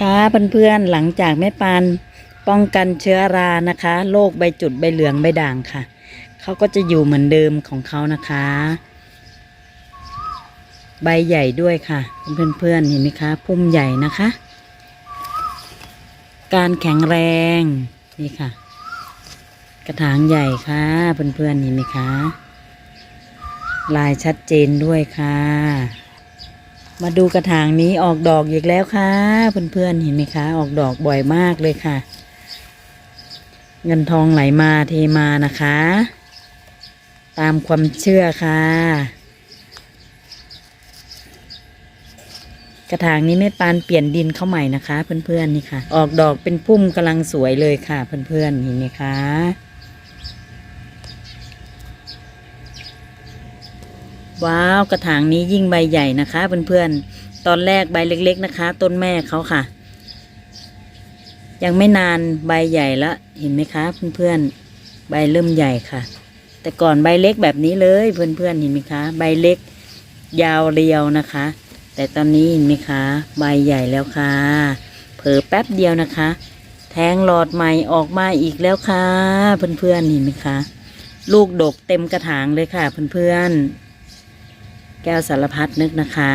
ค่ะเพื่อนๆหลังจากแม่ปานป้องกันเชื้อรานะคะโรคใบจุดใบเหลืองใบด่างค่ะเขาก็จะอยู่เหมือนเดิมของเขานะคะ ใบใหญ่ด้วยค่ะ เพื่อนๆเห็นไหมคะพุ่มใหญ่นะคะ การแข็งแรงนี่ค่ะ กระถางใหญ่ค่ะเพื่อนๆเห็นไหมคะลายชัดเจนด้วยค่ะ มาดูกระถางนี้ออกดอกอีกแล้วค่ะ เพื่อนๆเห็นไหมคะ ออกดอกบ่อยมากเลยค่ะ เงินทองไหลมาเทมานะคะ ตามความเชื่อค่ะ กระถางนี้แม่ปานเปลี่ยนดินเข้าใหม่นะคะ เพื่อนๆนี่ค่ะ ออกดอกเป็นพุ่มกำลังสวยเลยค่ะ เพื่อนๆเห็นไหมคะ ว้าวกระถางนี้ยิ่งใบใหญ่นะคะเพื่อนๆ ตอนแรกใบเล็ก ๆนะคะ ต้นแม่เขาค่ะ ยังไม่นานใบใหญ่แล้วเห็นไหมคะเพื่อนๆ ใบเริ่มใหญ่ค่ะ แต่ก่อนใบเล็กแบบนี้เลยเพื่อนๆเห็นไหมคะ ใบเล็ก ยาวเรียวนะคะ แต่ตอนนี้เห็นไหมคะ ใบใหญ่แล้วค่ะ เผลอแป๊บเดียวนะคะ แทงหลอดใหม่ออกมาอีกแล้วค่ะ เพื่อนๆเห็นไหมคะ ลูกดกเต็มกระถางเลยค่ะเพื่อนๆ แก้วสารพัดนึกนะคะ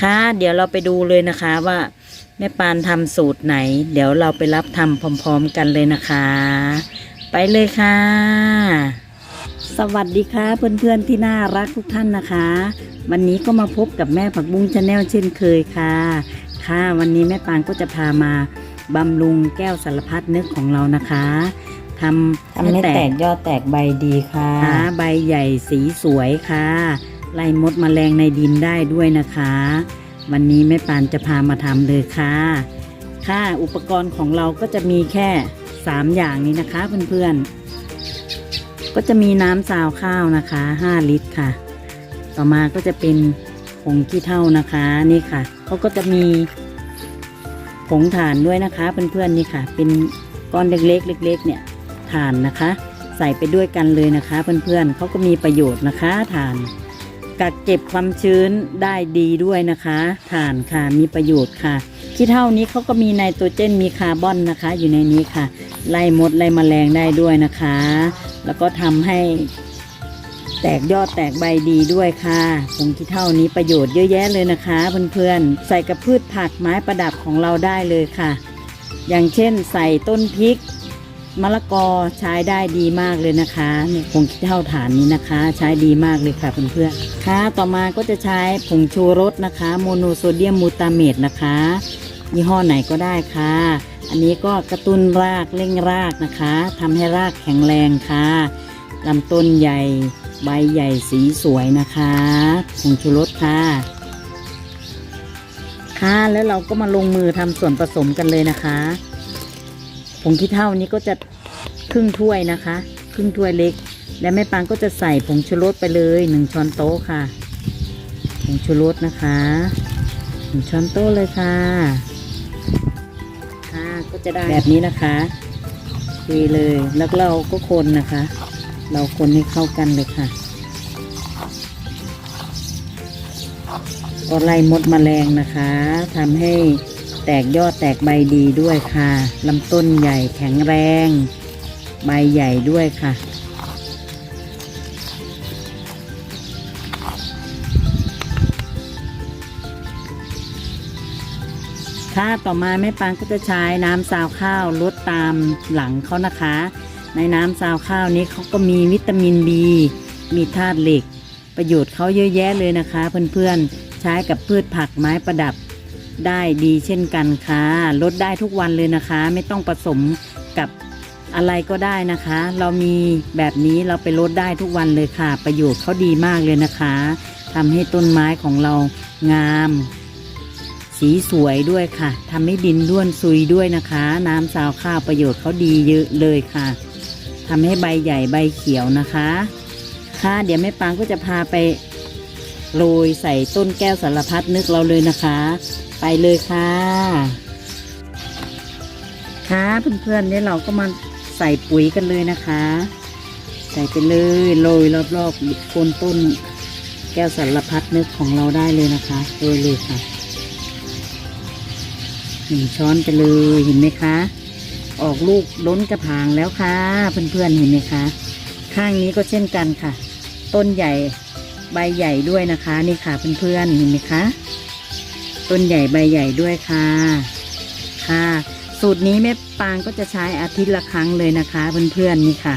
ค่ะ เดี๋ยวเราไปดูเลยนะคะว่าแม่ปานทำสูตรไหน เดี๋ยวเราไปรับทำพร้อม ๆ กันเลยนะคะ ไปเลยค่ะ สวัสดีค่ะเพื่อนๆที่น่ารักทุกท่านนะคะ วันนี้ก็มาพบกับแม่ผักบุ้งชาแนลเช่นเคยค่ะ ค่ะ วันนี้แม่ปานก็จะพามาบำรุงแก้วสารพัดนึกของเรานะคะ ทำทำให้แตกยอดแตกใบดีค่ะค่ะใบใหญ่สีสวยค่ะ ไล่มดแมลงในดินได้ด้วยนะคะ วันนี้แม่ปานจะพามาทำเลยค่ะ ค่ะอุปกรณ์ของเราก็จะมีแค่ 3 อย่างนี้นะคะเพื่อนๆ ก็จะมีน้ำซาวข้าวนะคะ 5 ลิตรค่ะ ต่อมาก็จะเป็นผงขี้เถ้านะคะนี่ค่ะเขาก็จะมีผงถ่านด้วยนะคะเพื่อนๆนี่ค่ะ เป็นก้อนเล็กๆเล็กๆเนี่ย ถ่านนะคะ ใส่ไปด้วยกันเลยนะคะ เพื่อนๆเขาก็มีประโยชน์นะคะถ่าน กักเก็บความชื้นได้ดีด้วยนะคะถ่านค่ะมีประโยชน์ค่ะขี้เท่านี้เขาก็มีไนโตรเจนมีคาร์บอนนะคะ อยู่ในนี้ค่ะ ไล่มดไล่แมลงได้ด้วยนะคะ แล้วก็ทำให้แตกยอดแตกใบดีด้วยค่ะผงขี้เท่านี้ประโยชน์เยอะแยะเลยนะคะเพื่อนๆ ใส่กับพืชผักไม้ประดับของเราได้เลยค่ะ อย่างเช่นใส่ต้นพริก มะละกอใช้ได้ดีมากเลยนะคะเนี่ยผงขี้เท่าฐานนี้นะคะ ใช้ดีมากเลยค่ะเพื่อนๆค่ะต่อมาก็จะใช้ผงชูรสนะคะโมโนโซเดียมมูตาเมตนะคะยี่ห้อไหนก็ได้ค่ะ อันนี้ก็กระตุ้นรากเร่งรากนะคะทำให้รากแข็งแรงค่ะลำต้นใหญ่ใบใหญ่สีสวยนะคะผงชูรสค่ะค่ะแล้วเราก็มาลงมือทำส่วนผสมกันเลยนะคะ ผงขี้เถ้านี้ก็จะครึ่งถ้วยนะคะ ครึ่งถ้วยเล็ก และแม่ปางก็จะใส่ผงชูรสไปเลยหนึ่งช้อนโต๊ะค่ะ ผงชูรสนะคะหนึ่งช้อนโต๊ะเลยค่ะค่ะก็จะได้แบบนี้นะคะเทเลยแล้วเราก็คนนะคะ เราคนให้เข้ากันเลยค่ะก็ไล่มดแมลงนะคะทำให้ แตกยอดแตกใบดีด้วยค่ะลำต้นใหญ่แข็งแรง ใบใหญ่ด้วยค่ะ ค่ะต่อมาแม่ปางก็จะใช้น้ำซาวข้าวลดตามหลังเขานะคะ ในน้ำซาวข้าวนี้เขาก็มีวิตามินบีมีธาตุเหล็ก ประโยชน์เขาเยอะแยะเลยนะคะ เพื่อนๆใช้กับพืชผักไม้ประดับ ได้ดีเช่นกันค่ะลดได้ทุกวันเลยนะคะ ไม่ต้องผสมกับอะไรก็ได้นะคะ เรามีแบบนี้เราไปลดได้ทุกวันเลยค่ะ ประโยชน์เขาดีมากเลยนะคะทำให้ต้นไม้ของเรางาม สีสวยด้วยค่ะทำให้ดินด้วนซุยด้วยนะคะ น้ำซาวข้าวประโยชน์เขาดีเยอะเลยค่ะทำให้ใบใหญ่ใบเขียวนะคะ ค่ะเดี๋ยวแม่ปางก็จะพาไปโรยใส่ต้นแก้วสารพัดนึกเราเลยนะคะ ไปเลยค่ะ ค่ะเพื่อนๆเนี่ยเราก็มาใส่ปุ๋ยกันเลยนะคะ ใส่ไปเลยโรยรอบๆโคนต้น แก้วสารพัดนึกของเราได้เลยนะคะโรยเลยค่ะหนึ่งช้อนไปเลยเห็นไหมคะ ออกลูกล้นกระถางแล้วค่ะ เพื่อนๆเห็นไหมคะ ข้างนี้ก็เช่นกันค่ะ ต้นใหญ่ใบใหญ่ด้วยนะคะ นี่ค่ะเพื่อนๆเห็นไหมคะ ต้นใหญ่ใบใหญ่ด้วยค่ะ ค่ะ สูตรนี้แม่ปางก็จะใช้อาทิตย์ละครั้งเลยนะคะ เพื่อนๆนี่ค่ะ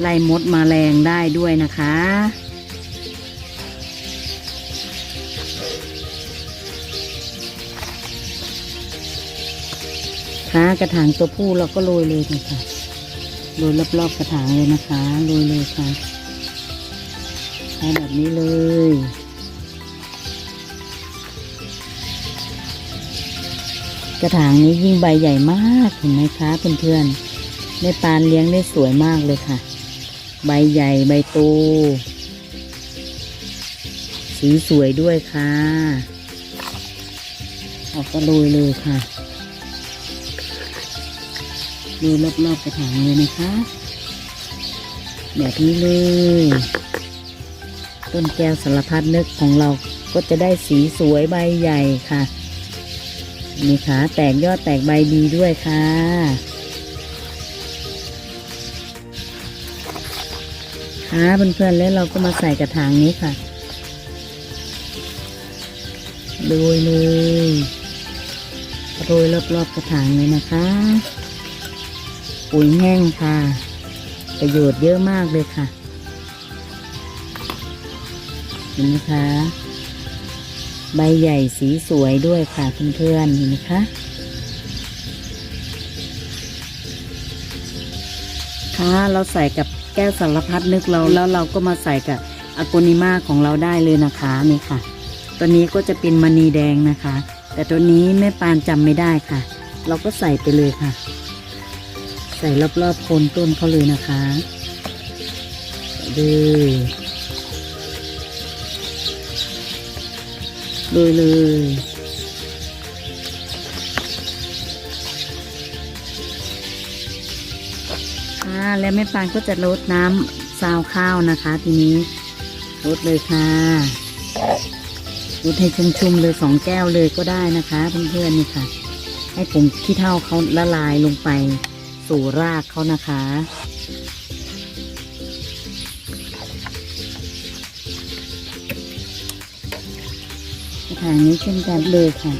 ไล่มดมาแรงได้ด้วยนะคะค่ะกระถางตัวผู้เราก็โรยเลยค่ะโรยรอบๆกระถางเลยนะคะโรยเลยค่ะใช้แบบนี้เลย กระถางนี้ยิ่งใบใหญ่มากเห็นไหมคะเพื่อนๆในปานเลี้ยงได้สวยมากเลยค่ะ ใบใหญ่ใบโต สีสวยด้วยค่ะ ออกก็โรยเลยค่ะโรยรอบๆกระถางเลยนะคะ แบบนี้เลย ต้นแก้วสารพัดนึกของเราก็จะได้สีสวยใบใหญ่ค่ะ นี่ค่ะแตกยอดแตกใบดีด้วยค่ะ ค่ะเพื่อนๆแล้วเราก็มาใส่กระถางนี้ค่ะโรยเลยโรยรอบๆกระถางเลยนะคะ ปุ๋ยแห้งค่ะ ประโยชน์เยอะมากเลยค่ะเห็นไหมคะ ใบใหญ่สีสวยด้วยค่ะเพื่อนๆเห็นไหมคะค่ะเราใส่กับแก้วสารพัดนึกเราแล้วเราก็มาใส่กับอโกนิมาของเราได้เลยนะคะนี่ค่ะ ตัวนี้ก็จะเป็นมณีแดงนะคะ แต่ตัวนี้แม่ปานจำไม่ได้ค่ะ เราก็ใส่ไปเลยค่ะ ใส่รอบๆโคนต้นเขาเลยนะคะใโรยเลยค่ะแล้วแม่ปานก็จะลดน้ำซาวข้าวนะคะ ทีนี้ลดเลยค่ะลดให้ชุ่มๆเลยสองแก้วเลยก็ได้นะคะเพื่อนๆนี่ค่ะ ให้ผงขี้เถ้าเขาละลายลงไปสู่รากเขานะคะ ถางนี้เช่นกันเลยค่ะ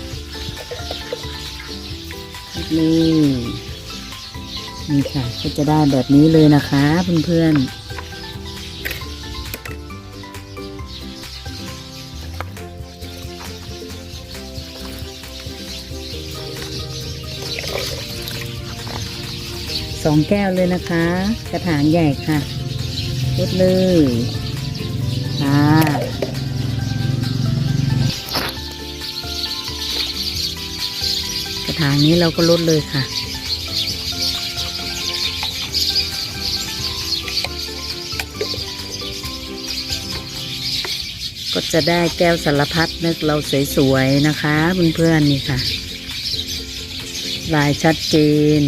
เลยนี่ค่ะ ก็จะได้แบบนี้เลยนะคะเพื่อนๆสองแก้วเลยนะคะ กระถางใหญ่ค่ะลดเลยค่ะ ถางนี้เราก็ลดเลยค่ะ ก็จะได้แก้วสารพัดนึกเราสวยๆนะคะเพื่อนๆนี่ค่ะ ลายชัดเจน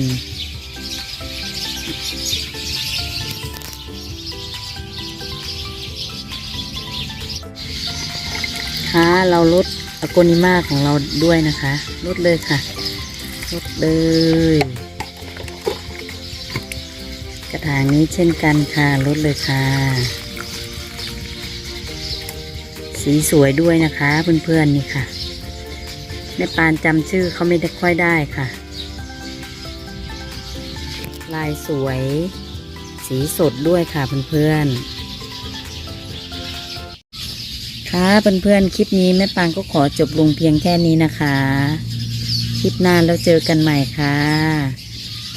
ค่ะเราลดอโกนิมาของเราด้วยนะคะ ลดเลยค่ะ ลดเลย กระถางนี้เช่นกันค่ะลดเลยค่ะ สีสวยด้วยนะคะเพื่อนๆนี่ค่ะแม่ปานจำชื่อเขาไม่ได้ค่อยได้ค่ะ ลายสวย สีสดด้วยค่ะเพื่อนๆค่ะเพื่อนๆ คลิปนี้แม่ปางก็ขอจบลงเพียงแค่นี้นะคะ คลิปหน้าแล้วเจอกันใหม่ค่ะ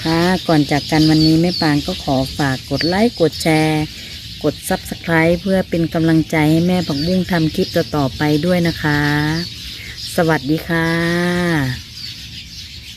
ค่ะ ก่อนจากกันวันนี้แม่ปางก็ขอฝากกดไลค์กดแชร์ กด Subscribe เพื่อเป็นกำลังใจให้แม่ผักบุ้งทำคลิปต่อๆไปด้วยนะคะ สวัสดีค่ะ